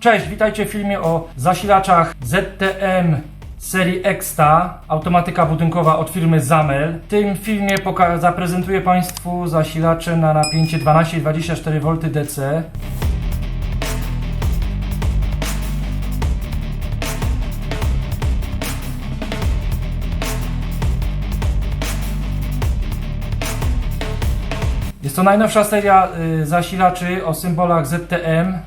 Cześć, witajcie w filmie o zasilaczach ZTM serii Exta, automatyka budynkowa od firmy Zamel. W tym filmie zaprezentuję Państwu zasilacze na napięcie 12-24V DC. Jest to najnowsza seria y, zasilaczy o symbolach ZTM,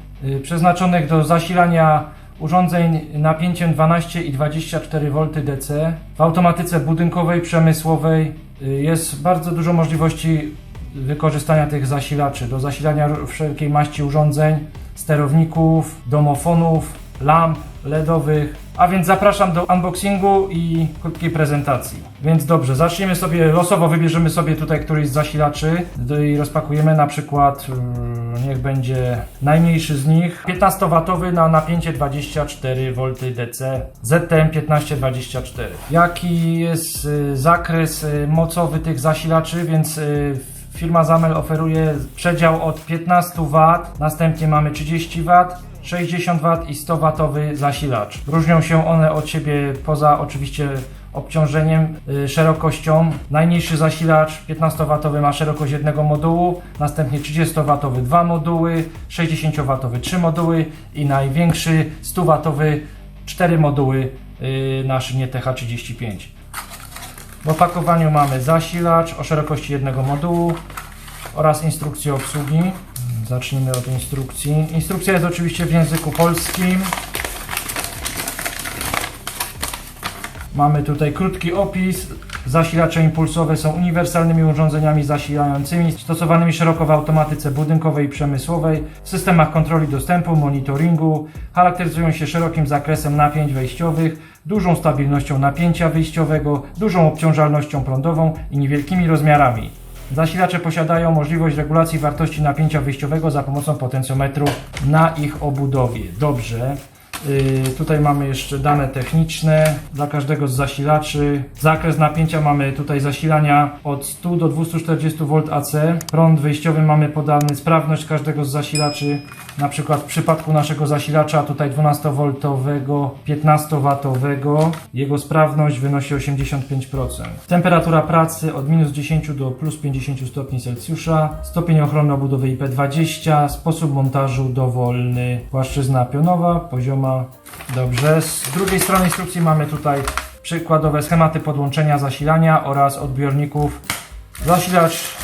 przeznaczonych do zasilania urządzeń napięciem 12 i 24V DC. W automatyce budynkowej, przemysłowej y, jest bardzo dużo możliwości wykorzystania tych zasilaczy do zasilania wszelkiej maści urządzeń, sterowników, domofonów, lamp LEDowych. A więc zapraszam do unboxingu i krótkiej prezentacji. Więc dobrze, zaczniemy sobie losowo, wybierzemy sobie tutaj któryś z zasilaczy i rozpakujemy na przykład, yy, niech będzie najmniejszy z nich, 15W na napięcie 24V DC, ZTM 1524. Jaki jest y, zakres y, mocowy tych zasilaczy, więc y, Firma Zamel oferuje przedział od 15 W, następnie mamy 30 W, 60 W i 100 W zasilacz. Różnią się one od siebie poza oczywiście obciążeniem, y, szerokością. Najniższy zasilacz 15 W ma szerokość jednego modułu, następnie 30 W dwa moduły, 60 W trzy moduły i największy 100 W cztery moduły y, na szynie TH35. W opakowaniu mamy zasilacz o szerokości jednego modułu oraz instrukcję obsługi. Zacznijmy od instrukcji. Instrukcja jest oczywiście w języku polskim. Mamy tutaj krótki opis. Zasilacze impulsowe są uniwersalnymi urządzeniami zasilającymi stosowanymi szeroko w automatyce budynkowej i przemysłowej, w systemach kontroli dostępu, monitoringu. Charakteryzują się szerokim zakresem napięć wejściowych, dużą stabilnością napięcia wyjściowego, dużą obciążalnością prądową i niewielkimi rozmiarami. Zasilacze posiadają możliwość regulacji wartości napięcia wyjściowego za pomocą potencjometru na ich obudowie. Dobrze. Yy, tutaj mamy jeszcze dane techniczne dla każdego z zasilaczy. Zakres napięcia mamy tutaj zasilania od 100 do 240 V AC. Prąd wyjściowy mamy podany, sprawność każdego z zasilaczy. Na przykład w przypadku naszego zasilacza tutaj 12V, 15W, jego sprawność wynosi 85%. Temperatura pracy od minus 10 do plus 50 stopni Celsjusza. Stopień ochrony obudowy IP20. Sposób montażu dowolny. Płaszczyzna pionowa, pozioma. Dobrze. Z drugiej strony instrukcji mamy tutaj przykładowe schematy podłączenia zasilania oraz odbiorników. Zasilacz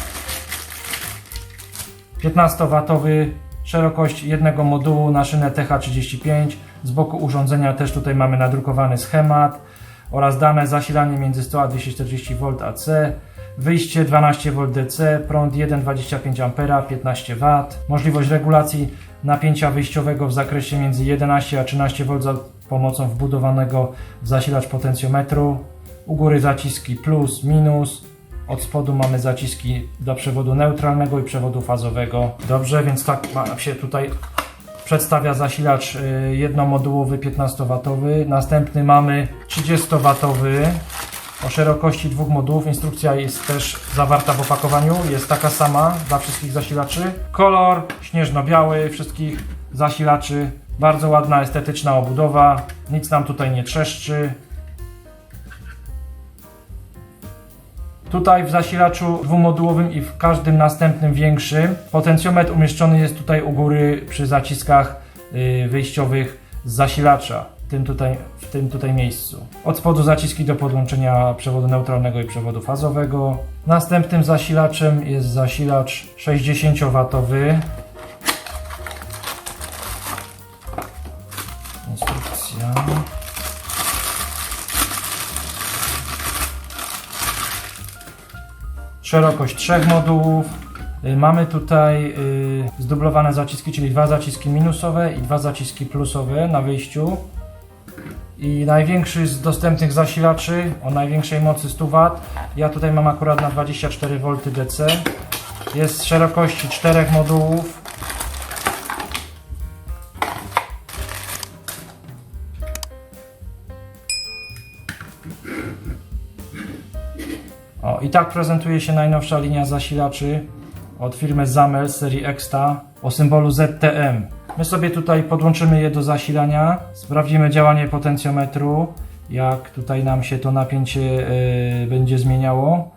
15W, szerokość jednego modułu na szynę TH35. Z boku urządzenia też tutaj mamy nadrukowany schemat oraz dane zasilanie między 100 a 240V AC. Wyjście 12V DC, prąd 1,25 A, 15W. Możliwość regulacji napięcia wyjściowego w zakresie między 11 a 13V za pomocą wbudowanego w zasilacz potencjometru. U góry zaciski plus, minus. Od spodu mamy zaciski do przewodu neutralnego i przewodu fazowego. Dobrze, więc tak się tutaj przedstawia zasilacz y, jednomodułowy 15W. Następny mamy 30W o szerokości dwóch modułów. Instrukcja jest też zawarta w opakowaniu. Jest taka sama dla wszystkich zasilaczy. Kolor śnieżno-biały wszystkich zasilaczy. Bardzo ładna, estetyczna obudowa. Nic nam tutaj nie trzeszczy. Tutaj w zasilaczu dwumodułowym i w każdym następnym większym potencjometr umieszczony jest tutaj u góry przy zaciskach y, wyjściowych z zasilacza. Tym, tutaj, w tym tutaj miejscu. Od spodu zaciski do podłączenia przewodu neutralnego i przewodu fazowego. Następnym zasilaczem jest zasilacz 60W. Instrukcja. szerokość trzech modułów. Y, Mamy tutaj y, zdublowane zaciski, czyli dwa zaciski minusowe i dwa zaciski plusowe na wyjściu. I największy z dostępnych zasilaczy o największej mocy 100 W. Ja tutaj mam akurat na 24V DC. Jest szerokości czterech modułów. O, i tak prezentuje się najnowsza linia zasilaczy od firmy Zamel z serii Exta o symbolu ZTM. My sobie tutaj podłączymy je do zasilania, sprawdzimy działanie potencjometru, jak tutaj nam się to napięcie y, będzie zmieniało.